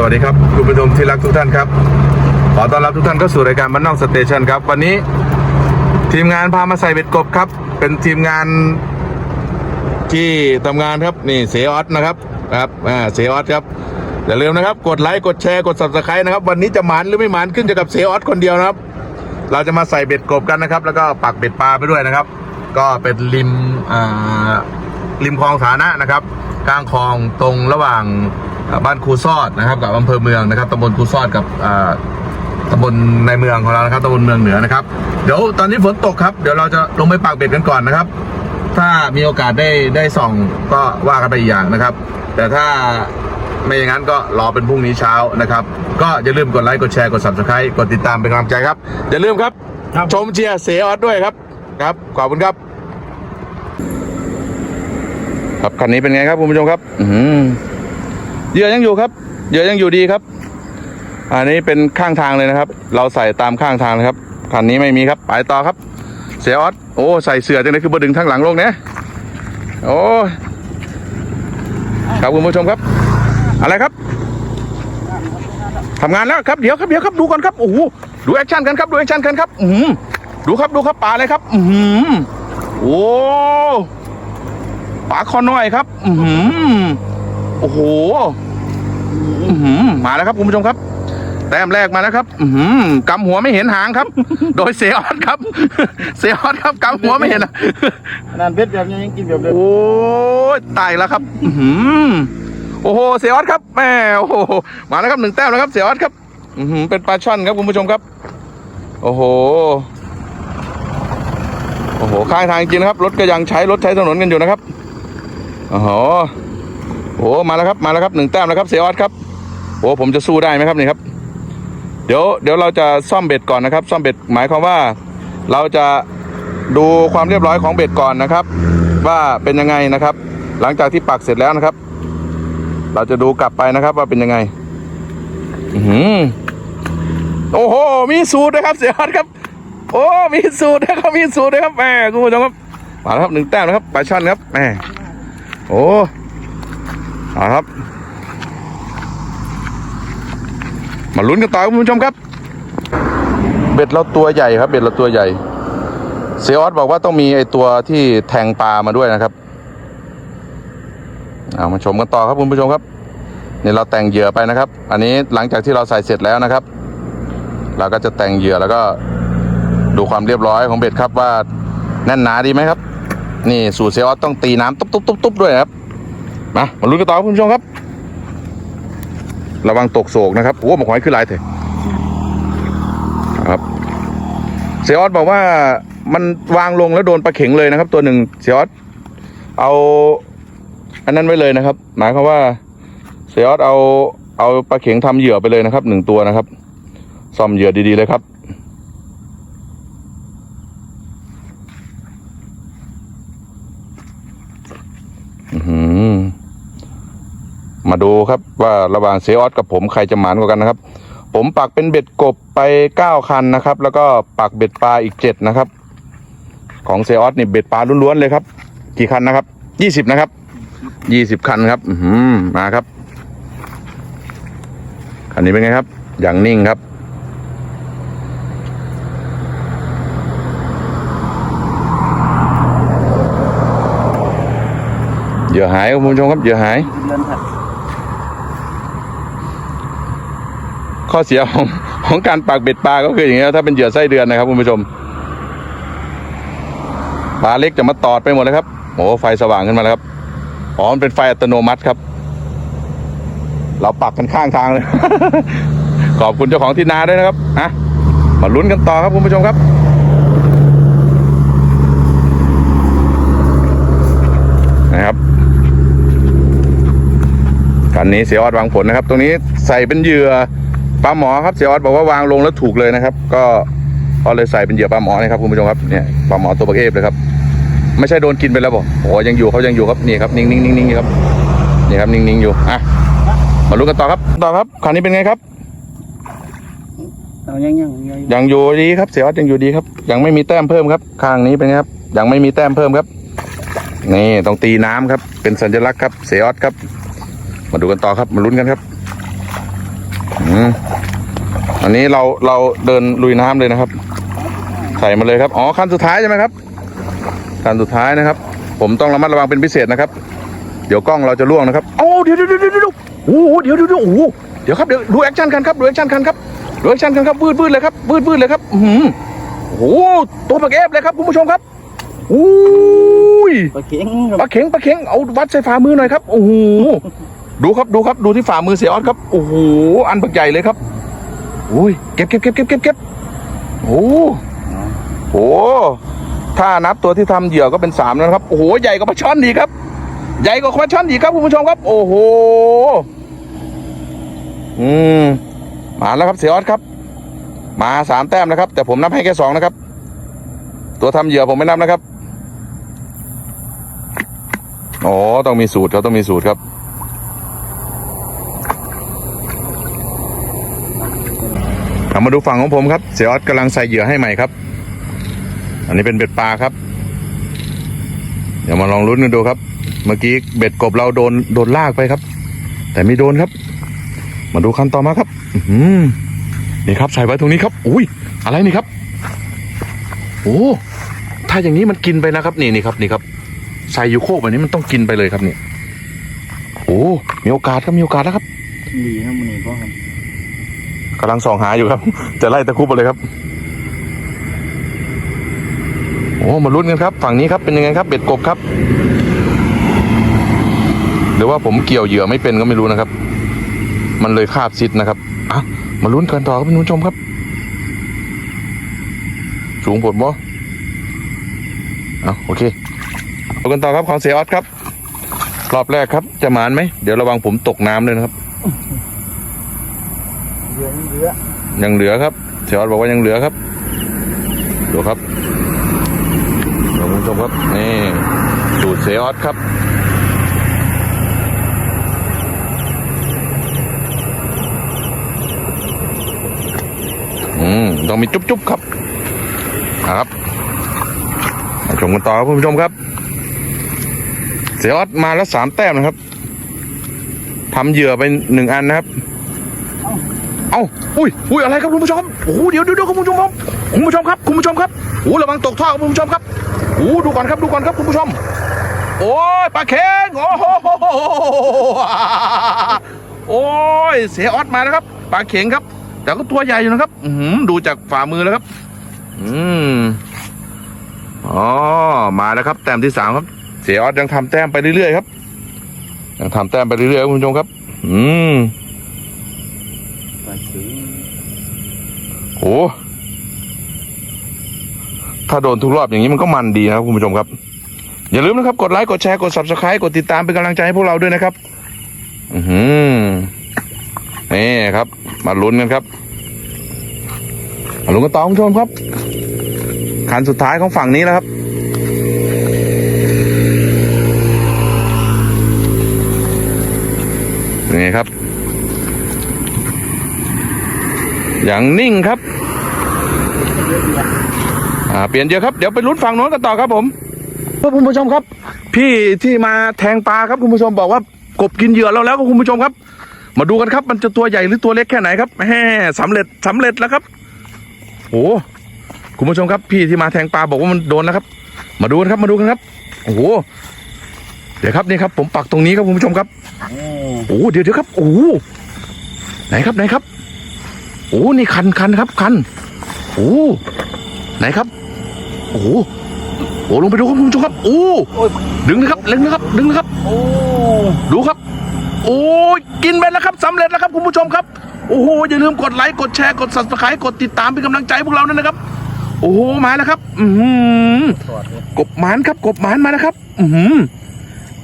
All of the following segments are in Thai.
สวัสดีครับคุณผู้ชมที่รักทุกท่านครับ ขอต้อนรับทุกท่านเข้าสู่รายการบ้านนอกสเตชันครับ วันนี้ทีมงานพามาใส่เบ็ดกบครับ เป็นทีมงานที่ทำงานครับนี่เสออสนะครับครับอ่าเสออสครับอย่าลืมนะครับ กดไลค์กดแชร์กด subscribe นะครับ วันนี้จะหมานหรือไม่หมานขึ้นอยู่กับเสออสคนเดียวนะครับ เราจะมาใส่เบ็ดกบกันนะครับ แล้วก็ปักเบ็ดปลาไปด้วยนะครับ ก็เป็นริมอ่าริมคลองสาธารณะนะครับกลางคลองตรงระหว่าง บ้านครูซอดนะครับกับอำเภอเมืองนะครับตำบลครูซอดกับอ่าตำบลในเมืองของเรานะครับตำบลเมืองเหนือนะครับ เดี๋ยวตอนนี้ฝนตกครับ เดี๋ยวเราจะลงไปปักเบ็ดกันก่อนนะครับ ถ้ามีโอกาสได้ได้ส่องก็ว่ากันไปอีกอย่างนะครับ แต่ถ้าไม่อย่างนั้นก็รอเป็นพรุ่งนี้เช้านะครับ ก็อย่าลืมกดไลค์กดแชร์กด subscribe กดติดตามเป็นกำลังใจครับ อย่าลืมครับครับชมเชียร์เสออสด้วยครับครับ ขอบคุณครับ ครับคันนี้เป็นไงครับคุณผู้ชมครับ อืม เหยื่อยังอยู่ครับเหยื่อยังอยู่ดีครับ อันนี้เป็นข้างทางเลยนะครับ เราใส่ตามข้างทางนะครับคันนี้ไม่มีครับไปต่อครับ เสียออสโอ้ใส่เสือจังเลยคือบดึงทั้งหลังลงเนี่ยโอ้ครับคุณผู้ชมครับ อะไรครับทำงานแล้วครับเดี๋ยวครับเดี๋ยวครับดูก่อนครับโอ้โหดูแอคชั่นกันครับดูแอคชั่นกันครับอืมดูครับดูครับปลาเลยครับ อืมโอ้ปลาคอน้อยครับ อืม โอ้โหอืมมาแล้วครับคุณผู้ชมครับ แต้มแรกมาแล้วครับอืมกำหัวไม่เห็นหางครับ โดยเสียออดครับเสียออดครับกำหัวไม่เห็นอะนั่นเบ็ดแบบนี้ยังกินแบบเดิมโอ้ยตายแล้วครับอืมโอ้โหเสียออดครับแม่โอ้โหมาแล้วครับหนึ่งแต้มแล้วครับเสียออดครับอืมเป็นปลาช่อนครับคุณผู้ชมครับ โอ้โหโอ้โหข้างทางจริงนะครับ รถก็ยังใช้รถใช้ถนนกันอยู่นะครับโอ้โห โอ้มาแล้วครับมาแล้วครับหนึ่งแต้มแล้วครับเสียออดครับโอ้ผมจะสู้ได้ไหมครับนี่ครับ เดี๋ยวเดี๋ยวเราจะซ่อมเบ็ดก่อนนะครับ ซ่อมเบ็ดหมายความว่าเราจะดูความเรียบร้อยของเบ็ดก่อนนะครับ ว่าเป็นยังไงนะครับ หลังจากที่ปักเสร็จแล้วนะครับ เราจะดูกลับไปนะครับว่าเป็นยังไง อือหือโอ้โห มีสูตรนะครับ เสียอดครับ โอ้มีสูตรนะครับมีสูตรนะครับแหมคุณผู้ชมครับมาแล้วครับหนึ่งแต้มนะครับปลาช่อนครับแหมโอ้ เอาครับ มาลุ้นกันต่อคุณผู้ชมครับ เบ็ดเราตัวใหญ่ครับ เบ็ดเราตัวใหญ่ เซออสบอกว่าต้องมีไอตัวที่แทงปลามาด้วยนะครับ เอามาชมกันต่อครับคุณผู้ชมครับนี่เราแต่งเหยื่อไปนะครับ อันนี้หลังจากที่เราใส่เสร็จแล้วนะครับ เราก็จะแต่งเหยื่อแล้วก็ดูความเรียบร้อยของเบ็ดครับว่าแน่นหนาดีไหมครับ นี่สูตรเซออสต้องตีน้ำตุ๊บตุ๊บตุ๊บตุ๊บด้วยครับ มามาลุ้นกันต่อครับคุณผู้ชมครับ ระวังตกโศกนะครับโอ้หมกหอยขึ้นลายเถอะครับ เสียออสบอกว่ามันวางลงแล้วโดนปลาเข็งเลยนะครับ ตัวหนึ่งเสียออสเอาอันนั้นไว้เลยนะครับ หมายความว่า เสียออสเอาเอาปลาเข็งทำเหยื่อไปเลยนะครับหนึ่งตัวนะครับซ่อมเหยื่อดีๆเลยครับ อื้อหือมาดู ครับ ว่าระหว่างเสียออสกับผมใครจะหมานกว่ากันนะครับ ผมปักเป็นเบ็ดกบไปเก้าคันนะครับ แล้วก็ปักเบ็ดปลาอีกเจ็ดนะครับ ของเซออสนี่เบ็ดปลาล้วนๆเลยครับ กี่คันนะครับยี่สิบนะครับยี่สิบคันครับอืมาครับคันนี้เป็นไงครับ อย่างนิ่งครับเหยื่อหายครับคุณผู้ชมครับเหยื่อหาย เดือนถัด ข้อเสียของของการปักเบ็ดปลาก็คืออย่างเงี้ยถ้าเป็นเหยื่อไส้เดือนนะครับคุณผู้ชมปลาเล็กจะมาตอดไปหมดเลยครับโอ้ไฟสว่างขึ้นมาแล้วครับอ๋อมันเป็นไฟอัตโนมัติครับ เราปักกันข้างทางเลย ขอบคุณเจ้าของที่นาด้วยนะครับอะมาลุ้นกันต่อครับคุณผู้ชมครับนะครับคันนี้เสียออดวางผลนะครับ ตรงนี้ใส่เป็นเหยื่อ ปลาหมอครับเสียออดบอกว่าวางลงแล้วถูกเลยนะครับ ก็ก็เลยใส่เป็นเหยื่อปลาหมอนะครับคุณผู้ชมครับเนี่ยปลาหมอตัวบักเอฟเลยครับ ไม่ใช่โดนกินไปแล้วบอกโอ้ยังอยู่เขายังอยู่ครับนี่ครับนิ่งนิ่งนิ่งนิ่งครับนี่ครับนิ่งนิ่งอยู่อะมาลุ้นกันต่อครับ ต่อครับคันนี้เป็นไงครับเอายังยังยังยังอยู่ดีครับ เสียออดยังอยู่ดีครับ ยังไม่มีแต้มเพิ่มครับข้างนี้เป็นไงครับ ยังไม่มีแต้มเพิ่มครับนี่ต้องตีน้ำครับ เป็นสัญลักษณ์ครับ เสียออดครับ มาดูกันต่อครับมาลุ้นกันครับ อืมอันนี้เราเราเดินลุยน้ำเลยนะครับ ใส่มาเลยครับ อ๋อขั้นสุดท้ายใช่ไหมครับขั้นสุดท้ายนะครับ ผมต้องระมัดระวังเป็นพิเศษนะครับ เดี๋ยวกล้องเราจะล่วงนะครับโอ้เดี๋ยวเดี๋ยวเดี๋ยวเดี๋ยวโอ้โหเดี๋ยวเดี๋ยวเดี๋ยวโอ้โหเดี๋ยวครับเดี๋ยวดูแอคชั่นกันครับดูแอคชั่นกันครับดูแอคชั่นกันครับวืดวืดเลยครับวืดวืดเลยครับอือหือโอ้โหตัวปลาเอฟเลยครับคุณผู้ชมครับอุ้ยปลาเข็งคปรับลาเข็งปลาเข็งเอาวัดใส่ฝ่ามือหน่อยครับโอ้โห ดูครับดูครับดูที่ฝ่ามือเสียออสครับโอ้โหอันบักใหญ่เลยครับอุ้ยเก็บเก็บเก็บเก็บเก็บเก็บโอ้โหโอ้ถ้านับตัวที่ทำเหยื่อก็เป็นสามแล้วนะครับโอ้โหใหญ่กว่าปลาช่อนดีครับ ใหญ่กว่าปลาช่อนอีครับคุณผู้ชมครับ โอ้โหอืมมาแล้วครับเสียออสครับ มาสามแต้มนะครับ แต่ผมนับให้แค่สองนะครับ ตัวทำเหยื่อผมไม่นับนะครับอ๋อต้องมีสูตรครับต้องมีสูตรครับ เอามาดูฝั่งของผมครับ เสียออสกำลังใส่เหยื่อให้ใหม่ครับ อันนี้เป็นเบ็ดปลาครับ เดี๋ยวมาลองลุ้นกันดูครับ เมื่อกี้เบ็ดกบเราโดนโดนลากไปครับ แต่ไม่โดนครับ มาดูขั้นต่อมาครับอื้อหือนี่ครับใส่ไว้ตรงนี้ครับ อุ้ยอะไรนี่ครับ โอ้ถ้าอย่างนี้มันกินไปนะครับ นี่นี่ครับนี่ครับใส่อยู่โคกแบบนี้มันต้องกินไปเลยครับนี่โอ้มีโอกาสครับมีโอกาสแล้วครับดีนะมันนี่พ่อครับ กำลังส่องหาอยู่ครับ จะไล่ตะคุบไปเลยครับ โอ้มาลุ้นกันครับ ฝั่งนี้ครับเป็นยังไงครับ เบ็ดกบครับหรือว่าผมเกี่ยวเหยื่อไม่เป็นก็ไม่รู้นะครับ มันเลยคาบซิดนะครับอะมาลุ้นกันต่อครับคุณผู้ชมครับ สูงผลบ่เอาโอเคดูกันต่อครับของเสียออสครับ รอบแรกครับ จะหมานไหม เดี๋ยวระวังผมตกน้ำเลยนะครับ เรือนี่เรือยังเหลือครับเสียออสบอกว่ายังเหลือครับดูครับดูคุณผู้ชมครับนี่สูตรเสียออสครับอืมต้องมีจุ๊บๆครับครับชมกันต่อครับคุณผู้ชมครับ เสียออสมาแล้วสามแต้มนะครับทำเหยื่อไปหนึ่งอันนะครับ เอาอุ้ยอุ้ยอะไรครับคุณผู้ชมโอ้โหเดี๋ยวเดี๋ยวคุณผู้ชมครับคุณผู้ชมครับคุณผู้ชมครับโอ้ระวังตกท่อครับคุณผู้ชมครับโอ้ดูก่อนครับดูก่อนครับคุณผู้ชม โอ้ยปลาเค็งโอ้โหโอ้ยเสียออดมาแล้วครับปลาเข็งครับ แต่ก็ตัวใหญ่อยู่นะครับ อืดูจากฝ่ามือแล้วครับ อืมอ๋อมาแล้วครับ แต้มที่สามครับ เสียออดยังทำแต้มไปเรื่อยๆครับยังทำแต้มไปเรื่อยๆคุณผู้ชมครับ อืม ปลาเข็ง โหถ้าโดนทุกรอบอย่างนี้มันก็มันดีนะครับคุณผู้ชมครับ อย่าลืมนะครับ กดไลค์กดแชร์กด subscribe กดติดตามเป็นกำลังใจให้พวกเราด้วยนะครับ อือหือนี่ครับ มาลุ้นกันครับมาลุ้นกันต่อคุณผู้ชมครับคันสุดท้ายของฝั่งนี้แล้วครับนี่ครับ อย่างนิ่งครับ อ่าเปลี่ยนเยอะครับเดี๋ยวไปลุ้นฝั่งโน้นกันต่อครับผมคุณผู้ชมครับ พี่ที่มาแทงปลาครับคุณผู้ชมบอกว่ากบกินเหยื่อเราแล้วครับคุณผู้ชมครับ มาดูกันครับมันจะตัวใหญ่หรือตัวเล็กแค่ไหนครับแฮ่สำเร็จสำเร็จแล้วครับโอ้คุณผู้ชมครับ พี่ที่มาแทงปลาบอกว่ามันโดนแล้วครับ มาดูกันครับมาดูกันครับโอ้โหเดี๋ยวครับนี่ครับ ผมปักตรงนี้ครับคุณผู้ชมครับโอ้โอ้เดี๋ยวเดี๋ยวครับโอ้ไหนครับไหนครับโอ้นี่คันคันครับคันโอ้ไหนครับ โอ้โหโอ้ลงไปดูครับคุณผู้ชมครับ โอ้โอ้ยดึงนะครับเล็งนะครับ ดึงนะครับ โอ้ดูครับ โอ้ยกินไปแล้วครับสำเร็จแล้วครับคุณผู้ชมครับโอ้โหอย่าลืมกดไลค์กดแชร์กด subscribe กดติดตามเป็นกำลังใจพวกเราด้วยนะครับ โอ้โหมาแล้วครับ อือหือถอดเลยกบหมานครับ กบหมานมาแล้วครับ อือหือ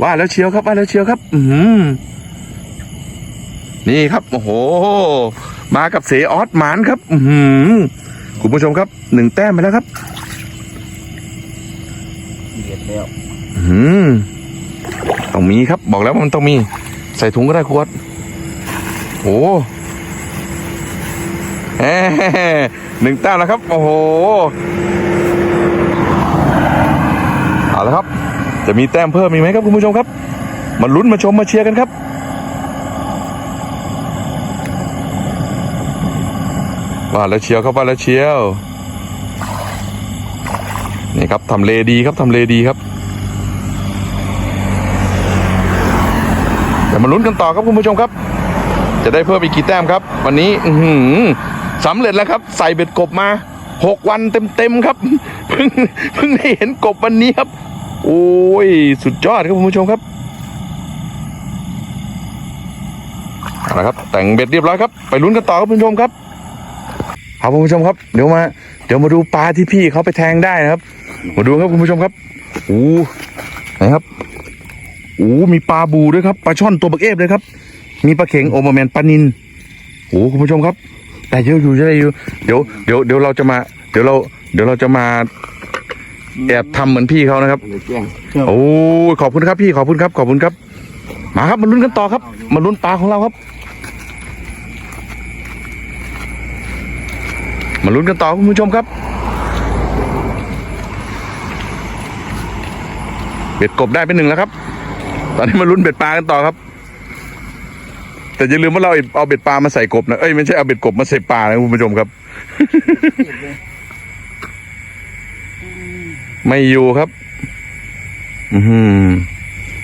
ว่าแล้วเชียวครับว่าแล้วเชียวครับ อือหือนี่ครับโอ้โห มากับเสออสหมานครับ อือหือคุณผู้ชมครับหนึ่งแต้มไปแล้วครับ เด็ดแล้วอืมต้องมีครับ บอกแล้วว่ามันต้องมี ใส่ถุงก็ได้ขวดโอ้หมหนึ่งแต้มแล้วครับ โอ้โหเอาละครับ จะมีแต้มเพิ่มอีกไหมครับคุณผู้ชมครับ มาลุ้นมาชมมาเชียร์กันครับว่าแล้วเชียวครับว่าแล้วเชียว นี่ครับทำเลดีครับทำเลดีครับเดี๋ยวมาลุ้นกันต่อครับคุณผู้ชมครับ จะได้เพิ่มอีกกี่แต้มครับ วันนี้อือหือสำเร็จแล้วครับ ใส่เบ็ดกบมาหกวันเต็มๆครับเพิ่งเพิ่งได้เห็นกบวันนี้ครับ โอ้ยสุดยอดครับคุณผู้ชมครับเอาละครับ แต่งเบ็ดเรียบร้อยครับ ไปลุ้นกันต่อครับคุณผู้ชมครับเอาคุณผู้ชมครับ เดี๋ยวมา เดี๋ยวมาดูปลาที่พี่เขาไปแทงได้นะครับ มาดูครับคุณผู้ชมครับโอ้ไหนครับโอ้มีปลาบูด้วยครับปลาช่อนตัวบักเอฟเลยครับ มีปลาเข็งโอมอร์แมนปลานินโอ้คุณผู้ชมครับ แต่เยอะอยู่ได้อยู่เดี๋ยวเดี๋ยวเดี๋ยวเราจะมา เดี๋ยวเรา เดี๋ยวเราจะมาแอบทำเหมือนพี่เขานะครับโอ้ขอบคุณครับพี่ขอบคุณครับ ขอบคุณครับ มาครับมาลุ้นกันต่อครับ มาลุ้นปลาของเราครับ มาลุ้นกันต่อคุณผู้ชมครับเบ็ดกบได้เป็นหนึ่งแล้วครับ ตอนนี้มาลุ้นเบ็ดปลากันต่อครับ แต่อย่าลืมว่าเราเอาเบ็ดปลามาใส่กบนะเอ้ยไม่ใช่เอาเบ็ดกบมาใส่ปลานะคุณผู้ชมครับ ไม่อยู่ครับ อือหือ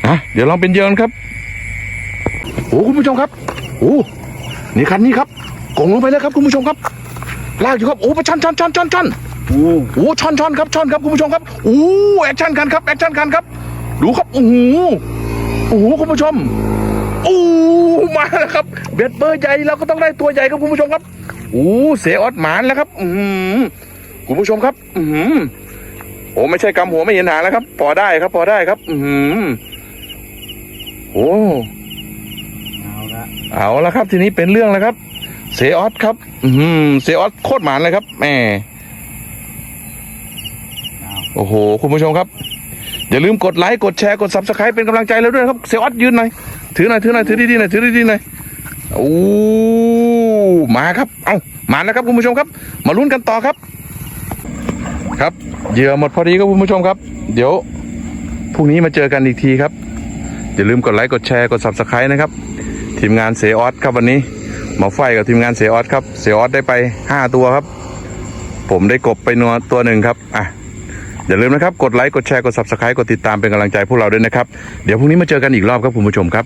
อะเดี๋ยวลองเป็นเยือนครับโอ้คุณผู้ชมครับโอ้นี่คันนี้ครับกงลงไปแล้วครับ คุณผู้ชมครับ ลากอยู่ครับโอ้ไปช่อนช่อนช่อนช่อนช่อนโอ้โอ้ช่อนช่อนครับช่อนครับคุณผู้ชมครับโอ้แอคชั่นกันครับแอคชั่นกันครับ ดูครับโอ้โหโอ้โหคุณผู้ชมโอ้มาแล้วครับเบ็ดเบอร์ใหญ่เราก็ต้องได้ตัวใหญ่ครับคุณผู้ชมครับโอ้เสียออดหมานแล้วครับ อือหือคุณผู้ชมครับ อือหือโอ้ไม่ใช่กำหัวไม่เห็นหางแล้วครับ พอได้ครับ พอได้ครับ อือหือโอ้เอาละเอาละครับ ทีนี้เป็นเรื่องแล้วครับเซออสครับ อือหือเซออสโคตรหมานเลยครับแหมเอาโอ้โห คุณผู้ชมครับ อย่าลืมกดไลค์กดแชร์กด subscribe เป็นกำลังใจเราด้วยครับเซออสยืนหน่อย ถือหน่อยถือหน่อยถือดีๆหน่อยถือดีๆหน่อยโอ้มาครับ เอ้ามาแล้วครับคุณผู้ชมครับ มาลุ้นกันต่อครับ ครับเหยื่อหมดพอดีครับคุณผู้ชมครับ เดี๋ยวพรุ่งนี้มาเจอกันอีกทีครับอย่าลืมกดไลค์กดแชร์กด subscribe นะครับทีมงานเซออสครับวันนี้ มาไฟกับทีมงานเสียออสครับ เสียออสได้ไปห้าตัวครับ ผมได้กบไปนัวตัวหนึ่งครับอะอย่าลืมนะครับ กดไลค์ กดแชร์ กด subscribe กดติดตามเป็นกำลังใจพวกเราด้วยนะครับ เดี๋ยวพรุ่งนี้มาเจอกันอีกรอบครับคุณผู้ชมครับ